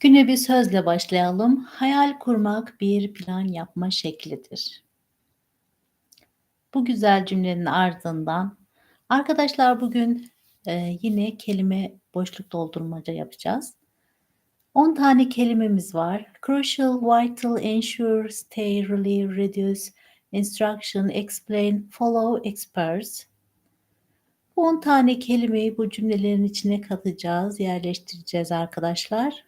Güne bir sözle başlayalım. Hayal kurmak bir plan yapma şeklidir. Bu güzel cümlenin ardından arkadaşlar bugün e, yine kelime boşluk doldurmaca yapacağız. 10 tane kelimemiz var. Crucial, vital, ensure, stay, relieve, reduce, instruction, explain, follow, express. Bu 10 tane kelimeyi bu cümlelerin içine katacağız, yerleştireceğiz arkadaşlar.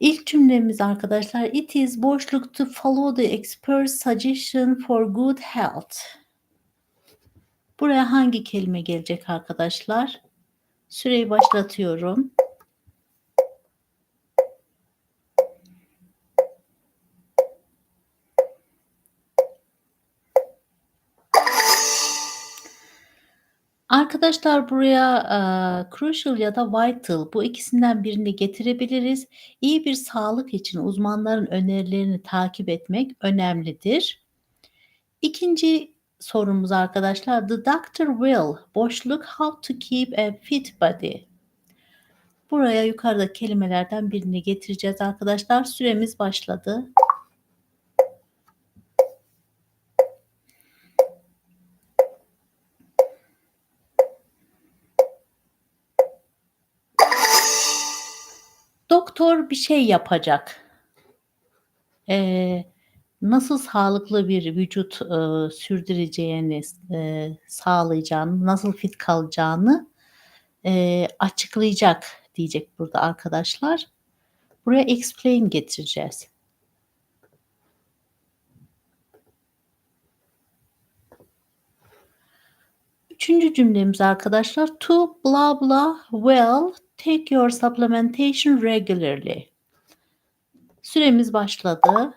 İlk cümlemiz arkadaşlar it is boşluk to follow the expert's suggestion for good health. Buraya hangi kelime gelecek arkadaşlar? Süreyi başlatıyorum. Arkadaşlar buraya e, crucial ya da vital bu ikisinden birini getirebiliriz. İyi bir sağlık için uzmanların önerilerini takip etmek önemlidir. İkinci sorumuz arkadaşlar the doctor will boşluk how to keep a fit body. Buraya yukarıda kelimelerden birini getireceğiz arkadaşlar. Süremiz başladı. Bir şey yapacak. Ee, nasıl sağlıklı bir vücut e, sürdüreceğini, e, sağlayacağını, nasıl fit kalacağını e, açıklayacak diyecek burada arkadaşlar. Buraya explain getireceğiz. Üçüncü cümlemiz arkadaşlar to blah blah well take your supplementation regularly. Süremiz başladı.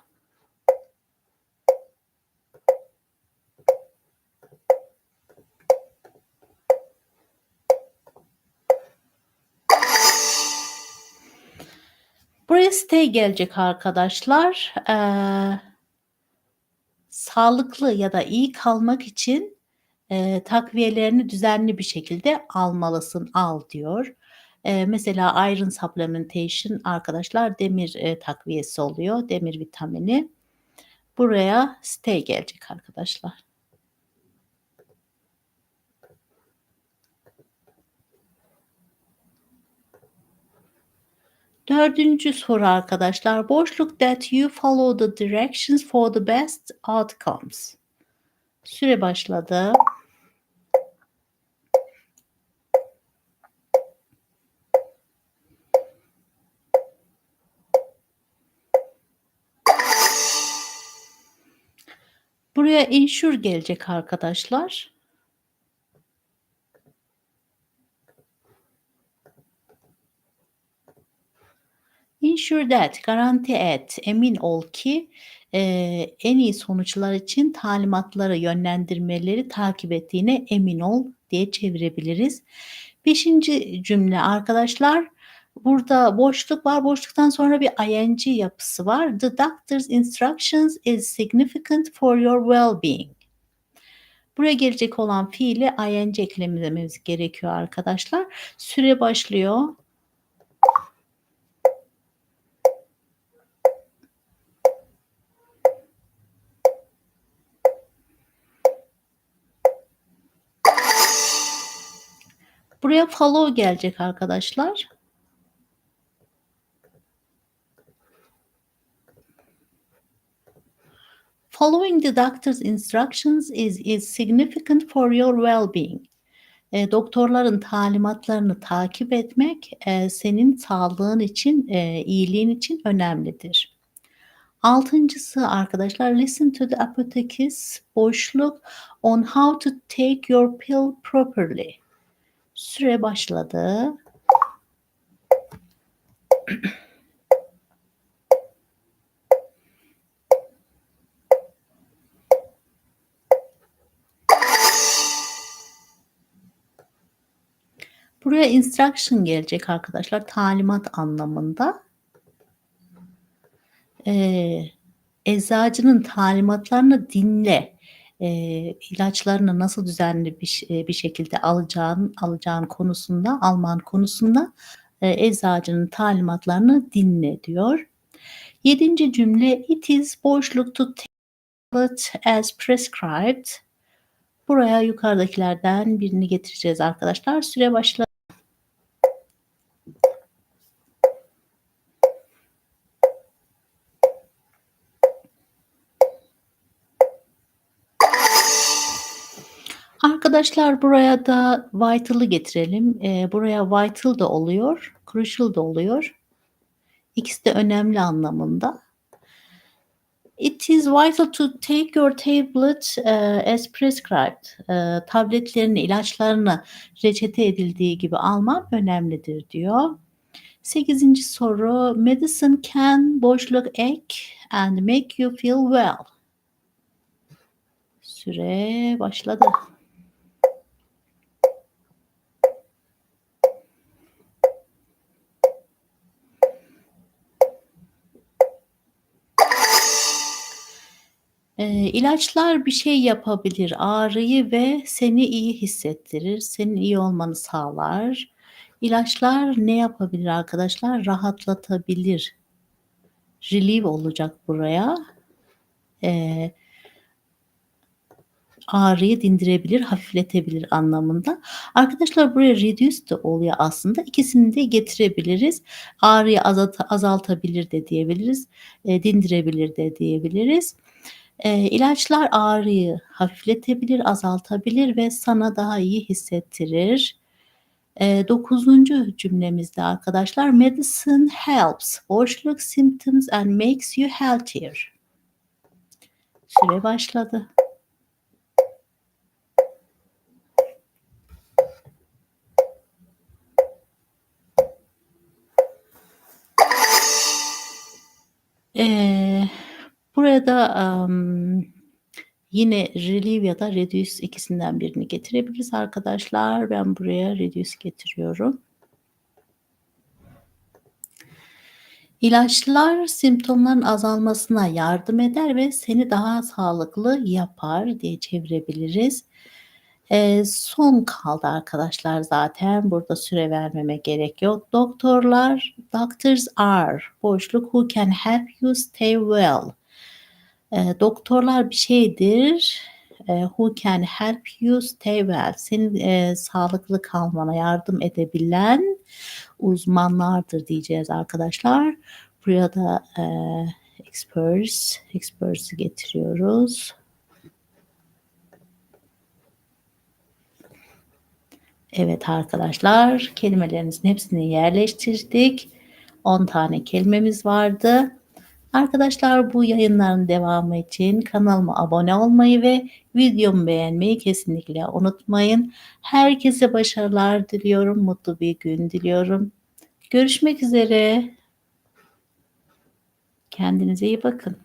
Buraya stay gelecek arkadaşlar. Ee, sağlıklı ya da iyi kalmak için e, takviyelerini düzenli bir şekilde almalısın, al diyor. E, mesela iron supplementation arkadaşlar demir e, takviyesi oluyor, demir vitamini. Buraya stay gelecek arkadaşlar. Dördüncü soru arkadaşlar. Boşluk that you follow the directions for the best outcomes. Süre başladı. Buraya insure gelecek arkadaşlar. Ensure that, garanti et, emin ol ki e, en iyi sonuçlar için talimatları, yönlendirmeleri takip ettiğine emin ol diye çevirebiliriz. Beşinci cümle arkadaşlar. Burada boşluk var. Boşluktan sonra bir ing yapısı var. The doctor's instructions is significant for your well-being. Buraya gelecek olan fiili ing eklememiz gerekiyor arkadaşlar. Süre başlıyor. Buraya follow gelecek arkadaşlar. Following the doctor's instructions is, is significant for your well-being. E, doktorların talimatlarını takip etmek e, senin sağlığın için, e, iyiliğin için önemlidir. Altıncısı arkadaşlar listen to the apothecist boşluk on how to take your pill properly. Süre başladı. Buraya instruction gelecek arkadaşlar. Talimat anlamında. Ee, eczacının talimatlarını dinle. eee, ilaçlarını nasıl düzenli bir eee, bir şekilde alacağın alacağın konusunda, alman konusunda, eee, eczacının talimatlarını dinle diyor. 7. cümle It is boşluk to tablet as prescribed. Buraya yukarıdakilerden birini getireceğiz arkadaşlar. Süre başladı. Arkadaşlar buraya da vital'ı getirelim. Eee, buraya vital da oluyor, crucial da oluyor. İkisi de önemli anlamında. It is vital to take your tablet, eee, as prescribed. Eee, tabletlerini, ilaçlarını reçete edildiği gibi alman önemlidir diyor. 8. soru Medicine can boşluk ek and make you feel well. Süre başladı. Eee, ilaçlar bir şey yapabilir, ağrıyı ve seni iyi hissettirir, senin iyi olmanı sağlar. İlaçlar ne yapabilir arkadaşlar? Rahatlatabilir. Relieve olacak buraya. Eee ağrıyı dindirebilir, hafifletebilir anlamında. Arkadaşlar buraya reduce de oluyor aslında. İkisini de getirebiliriz. Ağrıyı azalta azaltabilir de diyebiliriz, eee, dindirebilir de diyebiliriz. Eee, ilaçlar ağrıyı hafifletebilir, azaltabilir ve sana daha iyi hissettirir. Eee, 9. cümlemizde arkadaşlar medicine helps boşluk symptoms and makes you healthier. Süre başladı. Buraya da, amm, yine relieve ya da reduce ikisinden birini getirebiliriz arkadaşlar. Ben buraya reduce getiriyorum. İlaçlar simptomların azalmasına yardım eder ve seni daha sağlıklı yapar diye çevirebiliriz. Eee, son kaldı arkadaşlar zaten. Burada süre vermeme gerek yok. Doktorlar doctors are boşluk who can help you stay well. Eee, doktorlar bir şeydir, eee, who can help you stay well. Senin, eee, sağlıklı kalmana yardım edebilen uzmanlardır diyeceğiz arkadaşlar. Buraya da, eee, experts, experts'i getiriyoruz. Evet arkadaşlar, kelimelerinizin hepsini yerleştirdik. 10 tane kelimemiz vardı. Arkadaşlar bu yayınların devamı için kanalıma abone olmayı ve videomu beğenmeyi kesinlikle unutmayın. Herkese başarılar diliyorum, mutlu bir gün diliyorum. Görüşmek üzere. Kendinize iyi bakın.